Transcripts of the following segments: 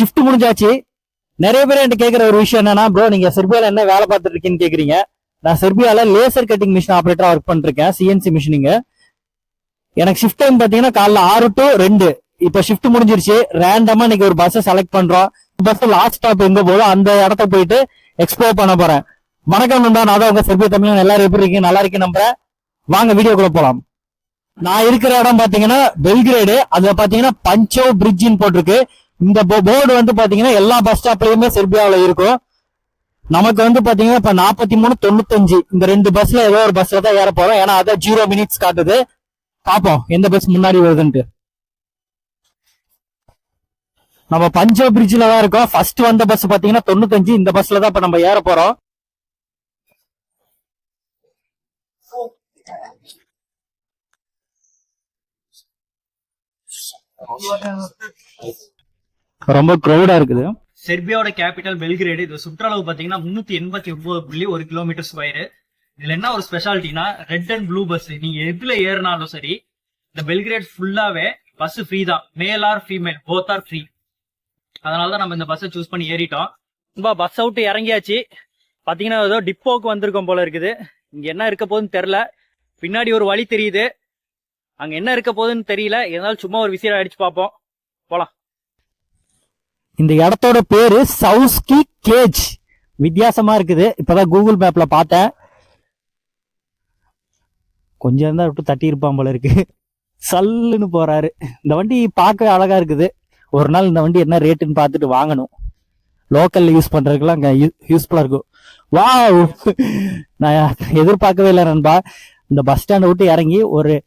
Shift முடிஞ்சாச்சு. நிறைய பேர் என்கிட்ட கேட்குற ஒரு விஷயம் என்னன்னா ப்ரோ நீங்க செர்பியாவில் என்ன வேலை பார்த்துட்டு இருக்கீங்கன்னு நான் செர்பியாவில் லேசர் கட்டிங் மிஷின் ஆப்ரேட்டராக ஒர்க் பண்ணிருக்கேன் சிஎன்சி மிஷினிங்க எனக்கு ஷிஃப்ட் டைம் பார்த்தீங்கன்னா காலைல ஆறு டு ரெண்டு. இப்போ ஷிஃப்ட் முடிஞ்சிருச்சு. ரேண்டமா இன்னைக்கு ஒரு பஸ்ஸை செலக்ட் பண்றோம். பஸ் லாஸ்ட் ஸ்டாப் எங்க போதோ அந்த இடத்த போயிட்டு எக்ஸ்ப்ளோர் பண்ண போறேன். வணக்கம் நண்பா நான் தான் உங்க செர்பியா தமிழ் எல்லாரும் எப்படி இருக்கீங்க? நல்லா இருக்கேன் நம்புறேன். வாங்க வீடியோக்குள்ள போலாம். நான் இருக்கிற இடம் பாத்தீங்கன்னா பெல்கிரேடு. அதுல பாத்தீங்கன்னா பஞ்சோ பிரிட்ஜின்னு போட்டிருக்கு. இந்த போர்டு வந்து பாத்தீங்கன்னா எல்லா பஸ் ஸ்டாப்லயுமே செர்பியாவில் இருக்கும். நமக்கு வந்து பாத்தீங்கன்னா இப்ப நாற்பத்தி மூணு தொண்ணூத்தஞ்சு இந்த ரெண்டு பஸ்ல ஏதோ ஒரு பஸ்ல தான் ஏற போறோம். ஏன்னா அதான் ஜீரோ மினிட்ஸ் காட்டுது. பாப்போம் எந்த பஸ் முன்னாடி வருதுன்ட்டு. நம்ம பஞ்சோ பிரிட்ஜ்ல தான் இருக்கோம். ஃபர்ஸ்ட் வந்த பஸ் பாத்தீங்கன்னா தொண்ணூத்தஞ்சு இந்த பஸ்ல தான் இப்ப நம்ம ஏற போறோம். ரொம்ப க்ரௌடா இருக்குது. செர்பியாவோட கேபிட்டல் பெல்கிரேடு. இது சுற்றளவு பாத்தீங்கன்னா முன்னூத்தி எண்பத்தி ஒன்பது புள்ளி ஒரு கிலோமீட்டர் ஸ்கொயர் இதுல என்ன ஒரு ஸ்பெஷாலிட்டினா ரெட் அண்ட் ப்ளூ பஸ் நீங்க எதுல ஏறினாலும் சரி இந்த பெல்கிரேட் ஃபுல்லாவே பஸ் ஃப்ரீ தான். Male or female both are free அதனாலதான் நம்ம இந்த பஸ்ஸை சூஸ் பண்ணி ஏறிட்டோம். ரொம்ப பஸ் அவுட் இறங்கியாச்சு. பாத்தீங்கன்னா ஏதோ டிப்போக்கு வந்திருக்கோம் போல இருக்குது. இங்க என்ன இருக்க போகுதுன்னு தெரியல. பின்னாடி ஒரு வழி தெரியுது. அங்க என்ன இருக்க போகுதுன்னு தெரியல. இருந்தாலும் சும்மா ஒரு விசிற அடிச்சு பார்ப்போம். போலாம். இந்த இடத்தோட பேரு சவுஸ்கி கேஜ். வித்தியாசமா இருக்குது. இப்பதான் கூகுள் மேப்ல பார்த்தேன். கொஞ்சம் தான் விட்டு தட்டி இருப்பான் போல இருக்கு. சல்லுன்னு போறாரு. இந்த வண்டி பார்க்க அழகா இருக்குது. ஒரு நாள் இந்த வண்டி என்ன ரேட்டுன்னு பார்த்துட்டு வாங்கணும். லோக்கல்ல யூஸ் பண்றதுக்கெல்லாம் அங்க யூஸ்ஃபுல்லா இருக்கும். வாவ் நான் எதிர்பார்க்கவே இல்லை நண்பா. இந்த பஸ் ஸ்டாண்டை விட்டு இறங்கி ஒரு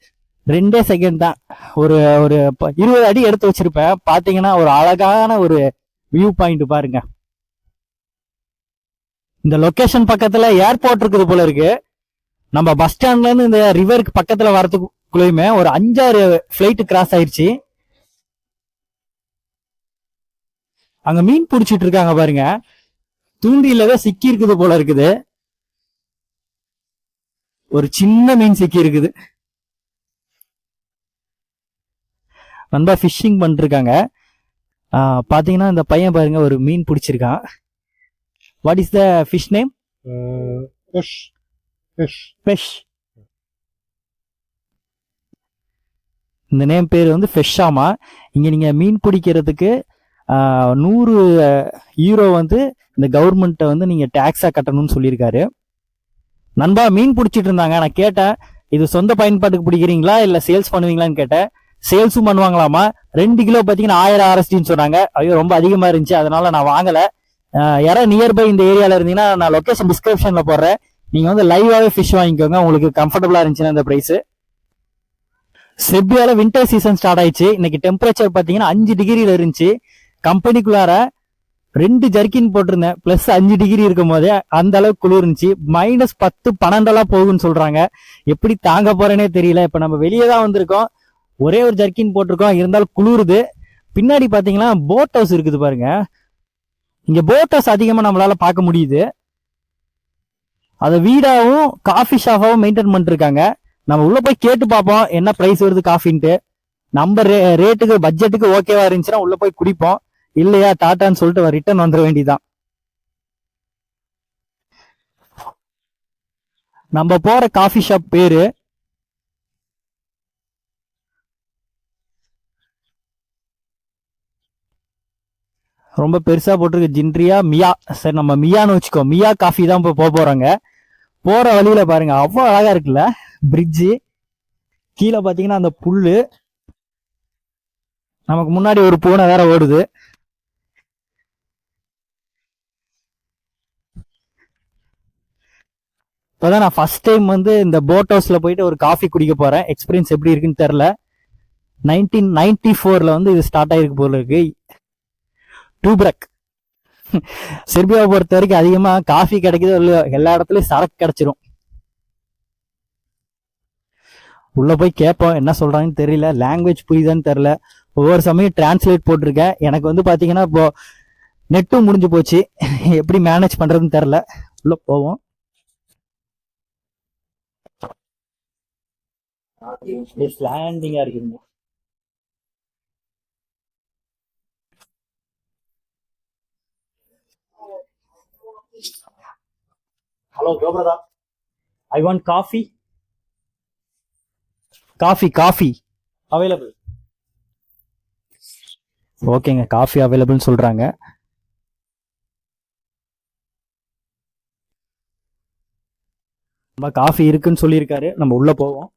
ரெண்டே செகண்ட் தான். ஒரு ஒரு ப- இருபது அடி எடுத்து வச்சிருப்பேன். பாத்தீங்கன்னா ஒரு அழகான ஒரு வியூ பாயிண்ட் பாருங்க. இந்த லொக்கேஷன் பக்கத்துல ஏர்போர்ட் இருக்குது போல இருக்கு. நம்ம பஸ் ஸ்டாண்ட்ல இருந்து இந்த ரிவருக்கு பக்கத்துல வரதுக்குள்ளயுமே ஒரு அஞ்சாறு ஃபிளைட் கிராஸ் ஆயிடுச்சு அங்க மீன் பிடிச்சிட்டு இருக்காங்க பாருங்க. தூண்டிலவே சிக்கி இருக்குது போல இருக்குது. ஒரு சின்ன மீன் சிக்கி இருக்குது. நண்பா ஃபிஷ்ஷிங் பண்ணிருக்காங்க ஆஹ் பாத்தீங்கன்னா இந்த பையன் பாருங்க ஒரு மீன் பிடிச்சிருக்கான். What is the fish name fish. Fish. Fish இந்த நேம் பேர் வந்து ஃபிஷ்ஷாமா இங்க நீங்க மீன் பிடிக்கிறதுக்கு நூறு யூரோ வந்து இந்த கவர்மெண்ட்டை வந்து நீங்க டேக்ஸா கட்டணும்னு சொல்லியிருக்காரு. நண்பா மீன் பிடிச்சிட்டு இருந்தாங்க. நான் கேட்டேன் இது சொந்த பயன்பாட்டுக்கு பிடிக்கிறீங்களா இல்ல சேல்ஸ் பண்ணுவீங்களான்னு கேட்டேன். சேல்ஸும் பண்ணுவாங்களாமா? ரெண்டு கிலோ பார்த்தீங்கன்னா ஆயிரம் ஆர்எஸ்டின்னு சொன்னாங்க. ஐயோ ரொம்ப அதிகமாக இருந்துச்சு. அதனால நான் வாங்கலை. யாராவது நியர்பை இந்த ஏரியாவில் இருந்தீங்கன்னா நான் லொக்கேஷன் டிஸ்கிரிப்ஷனில் போடுறேன். நீங்கள் வந்து லைவாகவே ஃபிஷ் வாங்கிக்கோங்க. உங்களுக்கு கம்ஃபர்டபுளாக இருந்துச்சுன்னா இந்த ப்ரைஸு செப்பியால வின்டர் சீசன் ஸ்டார்ட் ஆயிடுச்சு. இன்னைக்கு டெம்பரேச்சர் பார்த்தீங்கன்னா அஞ்சு டிகிரியில் இருந்துச்சு. கம்பெனிக்குள்ளார ரெண்டு ஜர்க்கின் போட்டிருந்தேன். பிளஸ் அஞ்சு டிகிரி இருக்கும் போதே அந்த அளவுக்கு குளிர் இருந்துச்சு. மைனஸ் பத்து பன்னெண்டெல்லாம் போகுன்னு சொல்றாங்க. எப்படி தாங்க போறேனே தெரியல. இப்ப நம்ம வெளியே தான் வந்திருக்கோம். ஒரே ஒரு ஜர்க்கின் போட்டிருக்கோம். இருந்தாலும் குளிருது. பின்னாடி பார்த்தீங்கன்னா போட் ஹவுஸ் இருக்குது பாருங்க. இங்கே போட் ஹவுஸ் அதிகமாக நம்மளால் பார்க்க முடியுது. அதை வீடாகவும் காஃபி ஷாஃபாகவும் மெயின்டைன் பண்ணிருக்காங்க. நம்ம உள்ளே போய் கேட்டு பார்ப்போம் என்ன ப்ரைஸ் வருது காஃபின்ட்டு நம்ம ரே ரேட்டுக்கு பட்ஜெட்டுக்கு ஓகேவா இருந்துச்சுன்னா உள்ளே போய் குடிப்போம். இல்லையா டாட்டான்னு சொல்லிட்டு ரிட்டர்ன் வந்துட வேண்டியதான் நம்ம போகிற காஃபி ஷாப் பேரு ரொம்ப பெருசா போட்டிருக்கு. ஜின்ட்ரியா மியா. சரி நம்ம மியான்னு வச்சுக்கோ. மியா காஃபி தான் இப்போ போக போகிறாங்க போற வழியில பாருங்க அவ்வளோ அழகா இருக்குல்ல? பிரிட்ஜு கீழே பாத்தீங்கன்னா அந்த புல்லு. நமக்கு முன்னாடி ஒரு பூனை வேற ஓடுது. இப்போதான் நான் ஃபர்ஸ்ட் டைம் வந்து இந்த போட் ஹவுஸ்ல போயிட்டு ஒரு காஃபி குடிக்க போறேன். எக்ஸ்பீரியன்ஸ் எப்படி இருக்குன்னு தெரில நைன்டீன் நைன்டி ஃபோர்ல வந்து இது ஸ்டார்ட் ஆயிருக்கு போல இருக்கு. டூப்ரக். செர்பியாவை பொறுத்த வரைக்கும் அதிகமா காஃபி கிடைக்குதோ இல்லையோ எல்லா இடத்துலயும் சரக்கு கிடைச்சிரும். உள்ள போய் கேட்போம் என்ன சொல்றாங்கன்னு தெரியல. லாங்குவேஜ் புரியுதான்னு தெரியல. ஒவ்வொரு சமயம் டிரான்ஸ்லேட் போட்டிருக்கேன். எனக்கு வந்து பாத்தீங்கன்னா இப்போ நெட்டும் முடிஞ்சு போச்சு. எப்படி மேனேஜ் பண்றதுன்னு தெரில உள்ள போவோம். லேண்டிங்காக இருக்குங்க. Hello கோபிரதா I want coffee coffee coffee available ஓகேங்க காஃபி அவைலபிள்னு சொல்றாங்க. நம்ம காஃபி இருக்குன்னு சொல்லியிருக்காரு. நம்ம உள்ள போவோம்.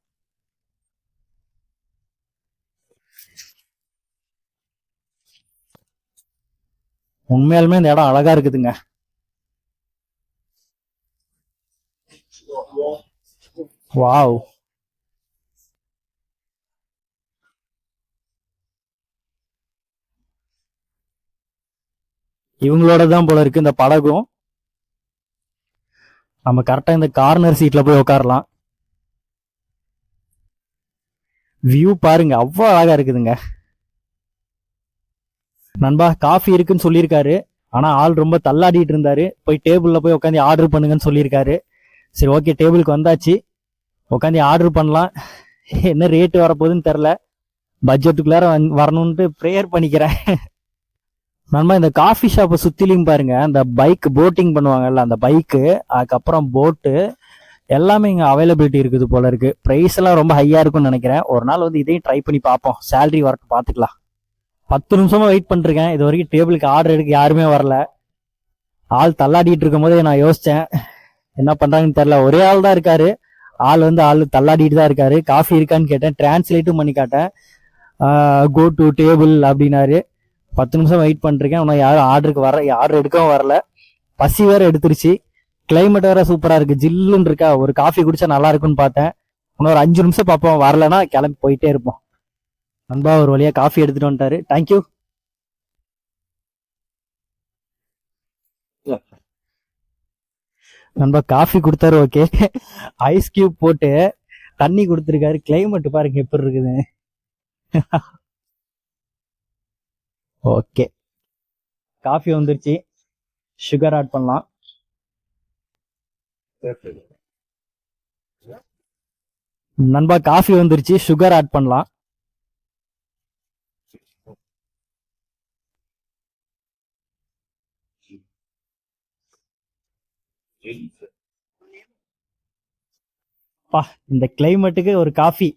உண்மையாலுமே இந்த இடம் அழகா இருக்குதுங்க. வாவ் இவங்களோட தான் போல இருக்கு இந்த படகும். நம்ம கரெக்டா இந்த கார்னர் சீட்ல போய் உட்காரலாம் வியூ பாருங்க அவ்வளோ அழகா இருக்குதுங்க. நண்பா காஃபி இருக்குன்னு சொல்லியிருக்காரு. ஆனா ஆள் ரொம்ப தள்ளாடிட்டு இருந்தாரு. போய் டேபிள்ல போய் உட்காந்து ஆர்டர் பண்ணுங்கன்னு சொல்லியிருக்காரு. சரி ஓகே டேபிளுக்கு வந்தாச்சு. உட்காந்து ஆர்டர் பண்ணலாம். என்ன ரேட்டு வரப்போகுதுன்னு தெரில பட்ஜெட்டுக்குள்ளார வந் வரணுன்ட்டு ப்ரேயர் பண்ணிக்கிறேன். நண்பா இந்த காஃபி ஷாப்பை சுற்றிலையும் பாருங்க. அந்த பைக் போட்டிங் பண்ணுவாங்கல்ல அந்த பைக்கு அதுக்கப்புறம் போட்டு எல்லாமே இங்கே அவைலபிலிட்டி இருக்குது போல இருக்கு. ப்ரைஸ் எல்லாம் ரொம்ப ஹையாக இருக்கும்னு நினைக்கிறேன். ஒரு நாள் வந்து இதையும் ட்ரை பண்ணி பார்ப்போம். சேலரி வரட்டு பார்த்துக்கலாம். பத்து நிமிஷமா வெயிட் பண்ணிருக்கேன். இது வரைக்கும் டேபிளுக்கு ஆர்டர் எடுக்க யாருமே வரல. ஆள் தள்ளாடிட்டு இருக்கும் போதே நான் யோசித்தேன் என்ன பண்ணுறாங்கன்னு தெரில ஒரே ஆள் தான் இருக்காரு. ஆள் வந்து ஆள் தள்ளாடிட்டு தான் இருக்காரு. காஃபி இருக்கான்னு கேட்டேன். டிரான்ஸ்லேட்டும் பண்ணி காட்டேன். கோ டு டேபிள் அப்படின்னாரு. பத்து நிமிஷம் வெயிட் பண்ணிருக்கேன். ஆனால் யாரும் ஆர்டருக்கு வர ஆர்டர் எடுக்கவும் வரல. பசி வேற எடுத்துருச்சு. கிளைமேட் வேற சூப்பராக இருக்கு. ஜில்லுன்னு இருக்கா. ஒரு காஃபி குடிச்சா நல்லா இருக்கும்னு பார்த்தேன். இன்னும் ஒரு அஞ்சு நிமிஷம் பார்ப்போம். வரலன்னா கிளம்பி போயிட்டே இருப்போம். நண்பா ஒரு வழியாக காஃபி எடுத்துட்டு வந்துட்டாரு. தேங்க்யூ நண்பா காஃபி கொடுத்தாரு ஓகே ஐஸ் கியூப் போட்டு தண்ணி கொடுத்துருக்காரு. கிளைமேட் பாருங்க எப்படி இருக்குது. ஓகே காஃபி வந்துருச்சு. சுகர் ஆட் பண்ணலாம். நண்பா காஃபி வந்துருச்சு. சுகர் ஆட் பண்ணலாம். பா இந்த கிளைமேட்டுக்கு ஒரு காஃபி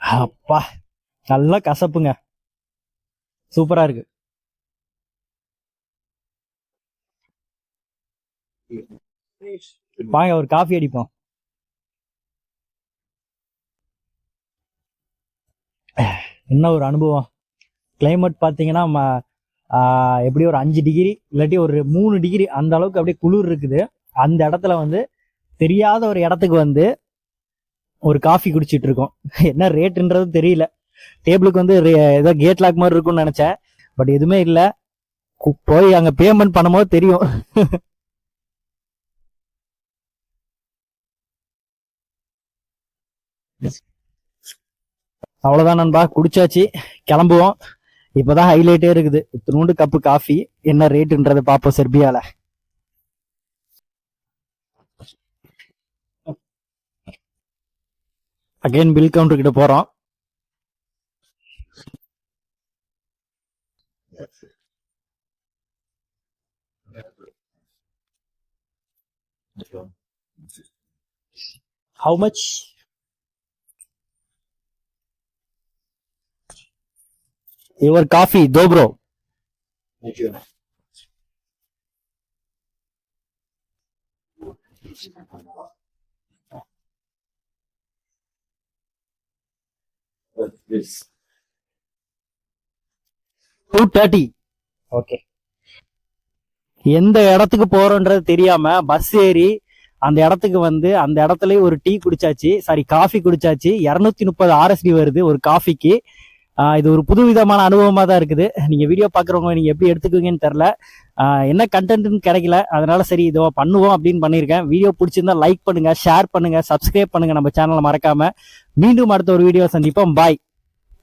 அப்பா நல்லா கசப்புங்க. சூப்பரா இருக்கு. வாங்க ஒரு காஃபி அடிப்போம். என்ன ஒரு அனுபவம்? கிளைமேட் பார்த்தீங்கன்னா எப்படி ஒரு அஞ்சு டிகிரி இல்லாட்டி ஒரு மூணு டிகிரி அந்த அளவுக்கு அப்படியே குளிர் இருக்குது. அந்த இடத்துல வந்து தெரியாத ஒரு இடத்துக்கு வந்து ஒரு காஃபி குடிச்சிட்டு இருக்கோம். என்ன ரேட்டுன்றது தெரியல. டேபிளுக்கு வந்து ஏதோ கேட் லாக் மாதிரி இருக்கும்னு நினைச்சேன். பட் எதுவுமே இல்லை. போய் அங்கே பேமெண்ட் பண்ணும்போது தெரியும். அவ்வளோதான் நண்பா. குடிச்சாச்சு. கிளம்புவோம். இப்போதான் ஹைலைட்டே இருக்குது இத்தினூண்டு கப்பு காஃபி என்ன ரேட்டுன்றதை பார்ப்போம் செர்பியால அகைன் பில் கவுண்டர் கிட்ட போறோம் How much? You. But this. Two thirty okay எந்த இடத்துக்கு போறோன்றது தெரியாம பஸ் ஏறி அந்த இடத்துக்கு வந்து அந்த இடத்துல ஒரு டீ குடிச்சாச்சு. சாரி காஃபி குடிச்சாச்சு. இரநூத்தி முப்பது ஆர்எஸ்டி வருது ஒரு காஃபிக்கு இது ஒரு புதுவிதமான அனுபவமாக தான் இருக்குது. நீங்கள் வீடியோ பார்க்குறவங்க நீங்கள் எப்படி எடுத்துக்குவீங்கன்னு தெரில என்ன கண்டென்ட்னு கிடைக்கல. அதனால சரி இதோ பண்ணுவோம் அப்படின்னு பண்ணியிருக்கேன். வீடியோ பிடிச்சிருந்தா லைக் பண்ணுங்கள் ஷேர் பண்ணுங்கள் சப்ஸ்கிரைப் பண்ணுங்கள் நம்ம சேனலை மறக்காமல் மீண்டும் அடுத்த ஒரு வீடியோ சந்திப்போம். பாய்